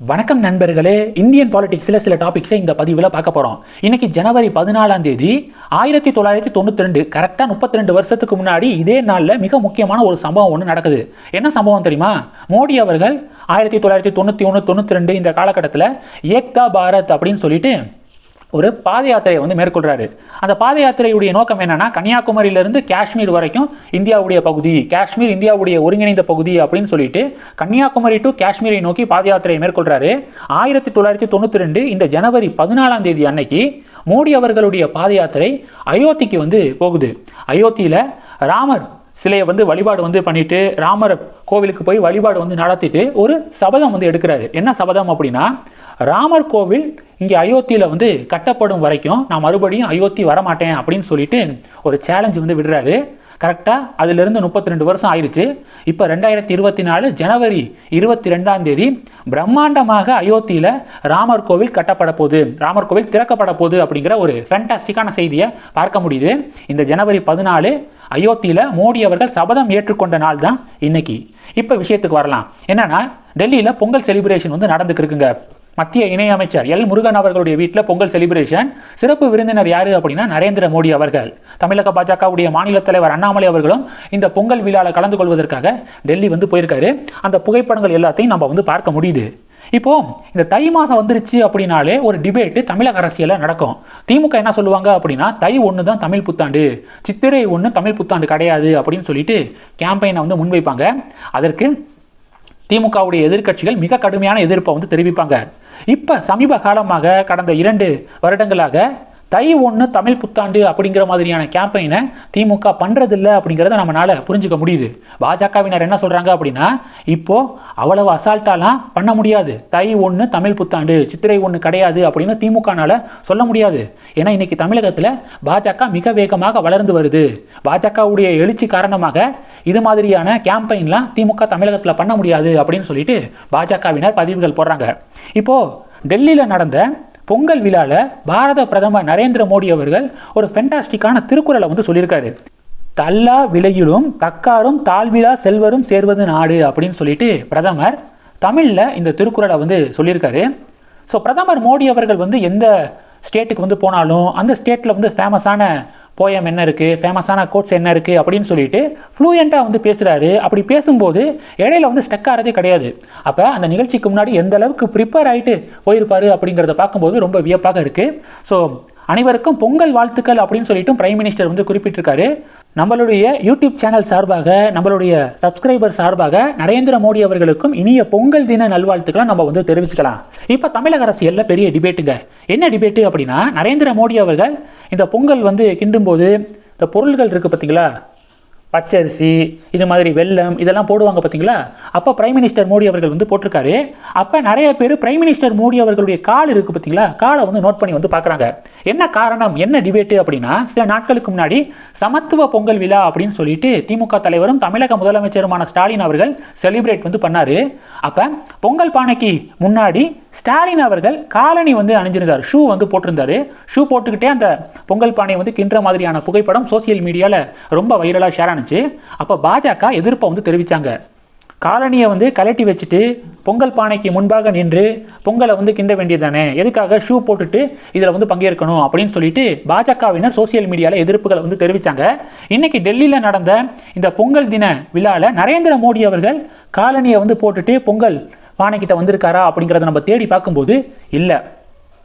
வணக்கம் நண்பர்களே இந்தியன் பாலிடிக்ஸில் சில டாபிக்ஸை இந்த பதிவில் பார்க்க போகிறோம் இன்னைக்கு ஜனவரி பதினாலாம் தேதி ஆயிரத்தி தொள்ளாயிரத்தி தொண்ணூற்றி ரெண்டு கரெக்டாக முப்பத்தி ரெண்டு வருஷத்துக்கு முன்னாடி இதே நாளில் மிக முக்கியமான ஒரு சம்பவம் ஒன்று நடக்குது. என்ன சம்பவம் தெரியுமா? மோடி அவர்கள் ஆயிரத்தி தொள்ளாயிரத்தி தொண்ணூற்றி ஒன்று தொண்ணூற்றி ரெண்டு இந்த காலகட்டத்தில் ஏக்தா பாரத் அப்படின்னு சொல்லிட்டு ஒரு பாத யாத்திரையை வந்து மேற்கொள்கிறாரு அந்த பாத யாத்திரையுடைய நோக்கம் என்னென்னா கன்னியாகுமரியிலிருந்து காஷ்மீர் வரைக்கும் இந்தியாவுடைய பகுதி காஷ்மீர் இந்தியாவுடைய ஒருங்கிணைந்த பகுதி அப்படின்னு சொல்லிட்டு கன்னியாகுமரி டு காஷ்மீரை நோக்கி பாத யாத்திரையை மேற்கொள்கிறாரு ஆயிரத்தி தொள்ளாயிரத்தி தொண்ணூற்றி ரெண்டு இந்த ஜனவரி பதினாலாம் தேதி அன்னைக்கு மோடி அவர்களுடைய பாத யாத்திரை அயோத்திக்கு வந்து போகுது. அயோத்தியில் ராமர் சிலையை வந்து வழிபாடு வந்து பண்ணிட்டு ராமர் கோவிலுக்கு போய் வழிபாடு வந்து நடத்திட்டு ஒரு சபதம் வந்து எடுக்கிறாரு. என்ன சபதம் அப்படின்னா ராமர் கோவில் இங்கே அயோத்தியில் வந்து கட்டப்படும் வரைக்கும் நான் மறுபடியும் அயோத்தி வரமாட்டேன் அப்படின்னு சொல்லிட்டு ஒரு சேலஞ்சு வந்து விடுறாரு. கரெக்டாக அதிலிருந்து முப்பத்தி ரெண்டு வருஷம் ஆயிடுச்சு இப்போ ரெண்டாயிரத்தி இருபத்தி நாலு ஜனவரி இருபத்தி ரெண்டாம் தேதி பிரம்மாண்டமாக அயோத்தியில் ராமர் கோவில் கட்டப்பட போகுது. ராமர் கோவில் திறக்கப்பட போகுது அப்படிங்கிற ஒரு ஃபேண்டாஸ்டிக்கான செய்தியை பார்க்க முடியுது. இந்த ஜனவரி பதினாலு அயோத்தியில் மோடி அவர்கள் சபதம் ஏற்றுக்கொண்ட நாள் தான் இன்னைக்கு. இப்போ விஷயத்துக்கு வரலாம். என்னன்னா டெல்லியில் பொங்கல் செலிப்ரேஷன் வந்து நடந்துக்கிருக்குங்க மத்திய இணையமைச்சர் எல். முருகன் அவர்களுடைய வீட்டில் பொங்கல் செலிப்ரேஷன் சிறப்பு விருந்தினர் யார் அப்படின்னா நரேந்திர மோடி அவர்கள். தமிழக பாஜகவுடைய மாநில தலைவர் அண்ணாமலை அவர்களும் இந்த பொங்கல் விழாவில் கலந்து கொள்வதற்காக டெல்லி வந்து போயிருக்காரு. அந்த புகைப்படங்கள் எல்லாத்தையும் நம்ம வந்து பார்க்க முடியுது. இப்போ இந்த தை மாதம் வந்துருச்சு அப்படின்னாலே ஒரு டிபேட்டு தமிழக அரசியலில் நடக்கும். திமுக என்ன சொல்லுவாங்க அப்படின்னா தை ஒன்று தான் தமிழ் புத்தாண்டு. சித்திரை ஒன்று தமிழ் புத்தாண்டு கிடையாது அப்படின்னு சொல்லிட்டு கேம்பெயினை வந்து முன்வைப்பாங்க. அதற்கு திமுகவுடைய எதிர்க்கட்சிகள் மிக கடுமையான எதிர்ப்பை வந்து தெரிவிப்பாங்க. இப்போ சமீப காலமாக கடந்த இரண்டு வருடங்களாக தை ஒன்று தமிழ் புத்தாண்டு அப்படிங்கிற மாதிரியான கேம்பெயினை திமுக பண்ணுறதில்ல அப்படிங்கிறத நம்மளால் புரிஞ்சுக்க முடியுது. பாஜகவினர் என்ன சொல்கிறாங்க அப்படின்னா இப்போது அவ்வளவு அசால்ட்டாலாம் பண்ண முடியாது. தை ஒன்று தமிழ் புத்தாண்டு சித்திரை ஒன்று கிடையாது அப்படின்னு திமுகனால் சொல்ல முடியாது. ஏன்னா இன்னைக்கு தமிழகத்தில் பாஜக மிக வேகமாக வளர்ந்து வருது. பாஜகவுடைய எழுச்சி காரணமாக இது மாதிரியான கேம்பெயின்லாம் திமுக தமிழகத்தில் பண்ண முடியாது அப்படின்னு சொல்லிட்டு பாஜகவினர் பதிவுகள் போடுறாங்க. இப்போது டெல்லியில் நடந்த பொங்கல் விழாவில் பாரத பிரதமர் நரேந்திர மோடி அவர்கள் ஒரு ஃபென்டாஸ்டிக்கான திருக்குறளை வந்து சொல்லியிருக்காரு. தல்லா விலையிலும் தக்காரும் தாழ்விழா செல்வரும் சேர்வது நாடு அப்படின்னு சொல்லிட்டு பிரதமர் தமிழில் இந்த திருக்குறளை வந்து சொல்லியிருக்காரு. ஸோ பிரதமர் மோடி அவர்கள் வந்து எந்த ஸ்டேட்டுக்கு வந்து போனாலும் அந்த ஸ்டேட்டில் வந்து ஃபேமஸான போயம் என்ன இருக்குது ஃபேமஸான கோட்ஸ் என்ன இருக்குது அப்படின்னு சொல்லிட்டு ஃப்ளூயண்ட்டாக வந்து பேசுகிறாரு அப்படி பேசும்போது இடையில வந்து ஸ்டக் ஆகிறதே கிடையாது. அப்போ அந்த நிகழ்ச்சிக்கு முன்னாடி எந்த அளவுக்கு ப்ரிப்பேர் ஆகிட்டு போயிருப்பாரு அப்படிங்கிறத பார்க்கும்போது ரொம்ப வியப்பாக இருக்குது ஸோ அனைவருக்கும் பொங்கல் வாழ்த்துக்கள் அப்படின்னு சொல்லிட்டு பிரைம் மினிஸ்டர் வந்து குறிப்பிட்டிருக்காரு. நம்மளுடைய யூடியூப் சேனல் சார்பாக நம்மளுடைய சப்ஸ்கிரைபர் சார்பாக நரேந்திர மோடி அவர்களுக்கும் இனிய பொங்கல் தின நல்வாழ்த்துக்களை நம்ம வந்து தெரிவிச்சுக்கலாம். இப்போ தமிழக அரசியலில் பெரிய டிபேட்டுங்க என்ன டிபேட்டு அப்படின்னா நரேந்திர மோடி அவர்கள் இந்த பொங்கல் வந்து கிண்டும்போது இந்த பொருள்கள் இருக்குது பார்த்தீங்களா பச்சரிசி இது மாதிரி வெல்லம் இதெல்லாம் போடுவாங்க பார்த்தீங்களா? அப்போ பிரைம் மினிஸ்டர் மோடி அவர்கள் வந்து போட்டிருக்காரு. அப்போ நிறைய பேர் பிரைம் மினிஸ்டர் மோடி அவர்களுடைய கால் இருக்குது பார்த்தீங்களா? காலை வந்து நோட் பண்ணி வந்து பார்க்குறாங்க. என்ன காரணம்? என்ன டிபேட்டு அப்படின்னா சில நாட்களுக்கு முன்னாடி சமத்துவ பொங்கல் விழா அப்படின்னு சொல்லிட்டு திமுக தலைவரும் தமிழக முதலமைச்சருமான ஸ்டாலின் அவர்கள் செலிப்ரேட் வந்து பண்ணார். அப்போ பொங்கல் பானைக்கு முன்னாடி ஸ்டாலின் அவர்கள் காலனி வந்து அணிஞ்சிருந்தார். ஷூ வந்து போட்டிருந்தாரு. ஷூ போட்டுக்கிட்டே அந்த பொங்கல் பானையை வந்து கின்ற மாதிரியான புகைப்படம் சோசியல் மீடியாவில் ரொம்ப வைரலாக ஷேர் ஆனிச்சு. அப்போ பாஜக எதிர்ப்பை வந்து தெரிவித்தாங்க காலனியை வந்து கலட்டி வச்சுட்டு பொங்கல் பானைக்கு முன்பாக நின்று பொங்கலை வந்து கிண்ட வேண்டியதானே எதுக்காக ஷூ போட்டுட்டு இதில் வந்து பங்கேற்கணும் அப்படின்னு சொல்லிட்டு பாஜகவினர் சோசியல் மீடியாவில் எதிர்ப்புகளை வந்து தெரிவித்தாங்க இன்னைக்கு டெல்லியில் நடந்த இந்த பொங்கல் தின விழாவில் நரேந்திர மோடி அவர்கள் காலனியை வந்து போட்டுட்டு பொங்கல் பானைக்கிட்ட வந்திருக்காரா அப்படிங்கிறத நம்ம தேடி பார்க்கும்போது இல்லை.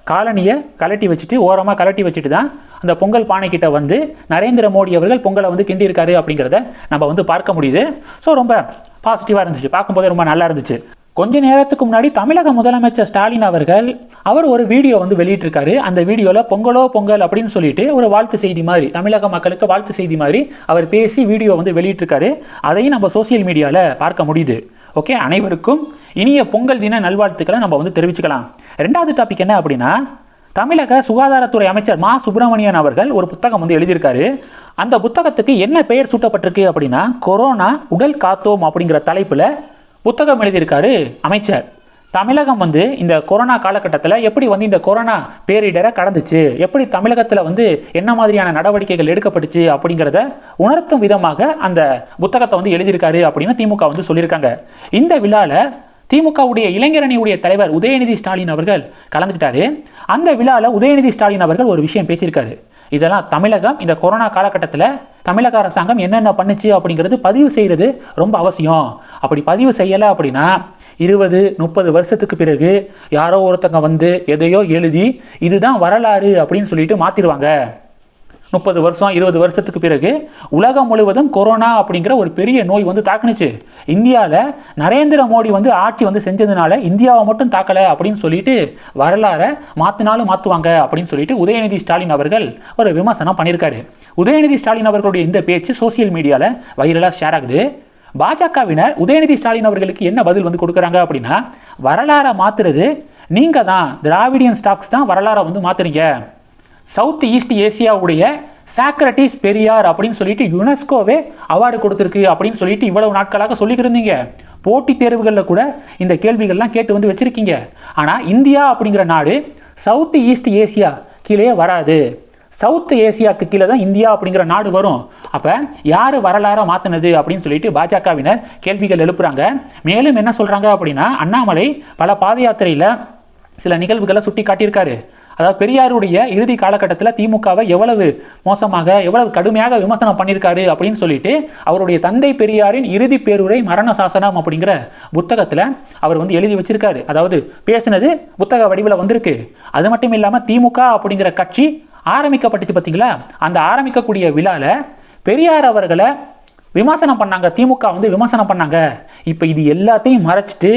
காலனியை கலட்டி வச்சுட்டு ஓரமாக கலட்டி வச்சுட்டு தான் அந்த பொங்கல் பானைக்கிட்ட வந்து நரேந்திர மோடி அவர்கள் பொங்கலை வந்து கிண்டியிருக்காரு அப்படிங்கிறத நம்ம வந்து பார்க்க முடியுது. ஸோ ரொம்ப பாசிட்டிவாக இருந்துச்சு. பார்க்கும்போதே ரொம்ப நல்லா இருந்துச்சு. கொஞ்ச நேரத்துக்கு முன்னாடி தமிழக முதலமைச்சர் ஸ்டாலின் அவர்கள் அவர் ஒரு வீடியோ வந்து வெளியிட்டிருக்காரு. அந்த வீடியோவில் பொங்கலோ பொங்கல் அப்படின்னு சொல்லிட்டு ஒரு வாழ்த்து செய்தி மாதிரி தமிழக மக்களுக்கு வாழ்த்து செய்தி மாதிரி அவர் பேசி வீடியோ வந்து வெளியிட்டிருக்காரு. அதையும் நம்ம சோசியல் மீடியாவில் பார்க்க முடியுது. ஓகே அனைவருக்கும் இனிய பொங்கல் தின நல்வாழ்த்துக்களை நம்ம வந்து தெரிவிச்சுக்கலாம். ரெண்டாவது டாபிக் என்ன அப்படின்னா தமிழக சுகாதாரத்துறை அமைச்சர் மா. சுப்பிரமணியன் அவர்கள் ஒரு புத்தகம் வந்து எழுதியிருக்காரு. அந்த புத்தகத்துக்கு என்ன பெயர் சூட்டப்பட்டிருக்கு அப்படின்னா கொரோனா உடல் காத்தோம் அப்படிங்கிற தலைப்பில் புத்தகம் எழுதியிருக்காரு அமைச்சர். தமிழகம் வந்து இந்த கொரோனா காலகட்டத்தில் எப்படி வந்து இந்த கொரோனா பேரிடரை கடந்துச்சு? எப்படி தமிழகத்தில் வந்து என்ன மாதிரியான நடவடிக்கைகள் எடுக்கப்பட்டுச்சு அப்படிங்கிறத உணர்த்தும் விதமாக அந்த புத்தகத்தை வந்து எழுதியிருக்காரு அப்படின்னு திமுக வந்து சொல்லியிருக்காங்க. இந்த விழாவில் திமுகவுடைய இளைஞரணியுடைய தலைவர் உதயநிதி ஸ்டாலின் அவர்கள் கலந்துக்கிட்டாரு. அந்த விழாவில் உதயநிதி ஸ்டாலின் அவர்கள் ஒரு விஷயம் பேசியிருக்காரு. இதெல்லாம் தமிழகம் இந்த கொரோனா காலகட்டத்தில் தமிழக அரசாங்கம் என்னென்ன பண்ணுச்சு அப்படிங்கிறது பதிவு செய்கிறது ரொம்ப அவசியம். அப்படி பதிவு செய்யலை அப்படின்னா இருபது முப்பது வருஷத்துக்கு பிறகு யாரோ ஒருத்தங்க வந்து எதையோ எழுதி இதுதான் வரலாறு அப்படின்னு சொல்லிட்டு மாற்றிடுவாங்க முப்பது வருஷம் இருபது வருஷத்துக்கு பிறகு உலகம் முழுவதும் கொரோனா அப்படிங்கிற ஒரு பெரிய நோய் வந்து தாக்குனுச்சு. இந்தியாவில் நரேந்திர மோடி வந்து ஆட்சி வந்து செஞ்சதுனால இந்தியாவை மட்டும் தாக்கலை அப்படின்னு சொல்லிட்டு வரலாறை மாற்றினாலும் மாற்றுவாங்க அப்படின்னு சொல்லிட்டு உதயநிதி ஸ்டாலின் அவர்கள் ஒரு விமர்சனம் பண்ணியிருக்காரு உதயநிதி ஸ்டாலின் அவர்களுடைய இந்த பேச்சு சோசியல் மீடியாவில் வைரலாக ஷேர் ஆகுது. பாஜகவினர் உதயநிதி ஸ்டாலின் அவர்களுக்கு என்ன பதில் வந்து கொடுக்குறாங்க அப்படின்னா வரலாறை மாற்றுறது நீங்கள் தான் திராவிடியன் ஸ்டாக்ஸ் தான் வரலாறை வந்து மாற்றுறீங்க சவுத் ஈஸ்ட் ஏசியாவுடைய சாக்ரட்டிஸ் பெரியார் அப்படின்னு சொல்லிட்டு யுனெஸ்கோவே அவார்டு கொடுத்துருக்கு அப்படின்னு சொல்லிட்டு இவ்வளவு நாட்களாக சொல்லிக்கிருந்தீங்க போட்டித் தேர்வுகளில் கூட இந்த கேள்விகள்லாம் கேட்டு வந்து வச்சுருக்கீங்க. ஆனால் இந்தியா அப்படிங்கிற நாடு சவுத் ஈஸ்ட் ஏசியா கீழே வராது. சவுத் ஏசியாவுக்கு கீழே தான் இந்தியா அப்படிங்கிற நாடு வரும். அப்போ யார் வரலாறாக மாற்றினது அப்படின்னு சொல்லிட்டு பாஜகவினர் கேள்விகள் எழுப்புறாங்க. மேலும் என்ன சொல்கிறாங்க அப்படின்னா அண்ணாமலை பல பாத யாத்திரையில் சில நிகழ்வுகளை சுட்டி காட்டியிருக்காரு. அதாவது பெரியாருடைய இறுதி காலகட்டத்தில் திமுகவை எவ்வளவு மோசமாக எவ்வளவு கடுமையாக விமர்சனம் பண்ணியிருக்காரு அப்படின்னு சொல்லிட்டு அவருடைய தந்தை பெரியாரின் இறுதி பேருரை மரண சாசனம் அப்படிங்கிற புத்தகத்தில் அவர் வந்து எழுதி வச்சிருக்காரு. அதாவது பேசினது புத்தக வடிவில் வந்திருக்கு. அது மட்டும் இல்லாமல் திமுக அப்படிங்கிற கட்சி ஆரம்பிக்கப்பட்டுச்சு பார்த்தீங்களா அந்த ஆரம்பிக்கக்கூடிய விழாவில் பெரியார் அவர்களை விமர்சனம் பண்ணாங்க. திமுக வந்து விமர்சனம் பண்ணாங்க. இப்போ இது எல்லாத்தையும் மறைச்சிட்டு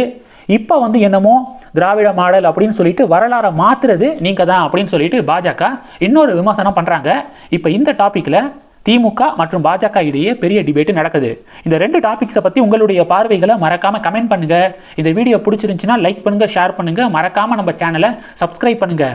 இப்போ வந்து என்னமோ திராவிட மாடல் அப்படின்னு சொல்லிட்டு வரலாறை மாற்றுறது நீங்கள் தான் அப்படின்னு சொல்லிட்டு பாஜக இன்னொரு விமர்சனம் பண்ணுறாங்க இப்போ இந்த டாப்பிக்கில் திமுக மற்றும் பாஜக இடையே பெரிய டிபேட் நடக்குது. இந்த ரெண்டு டாபிக்ஸை பற்றி உங்களுடைய பார்வைகளை மறக்காமல் கமெண்ட் பண்ணுங்கள் இந்த வீடியோ பிடிச்சிருந்துச்சுன்னா லைக் பண்ணுங்கள் ஷேர் பண்ணுங்கள் மறக்காமல் நம்ம சேனலை சப்ஸ்கிரைப் பண்ணுங்கள்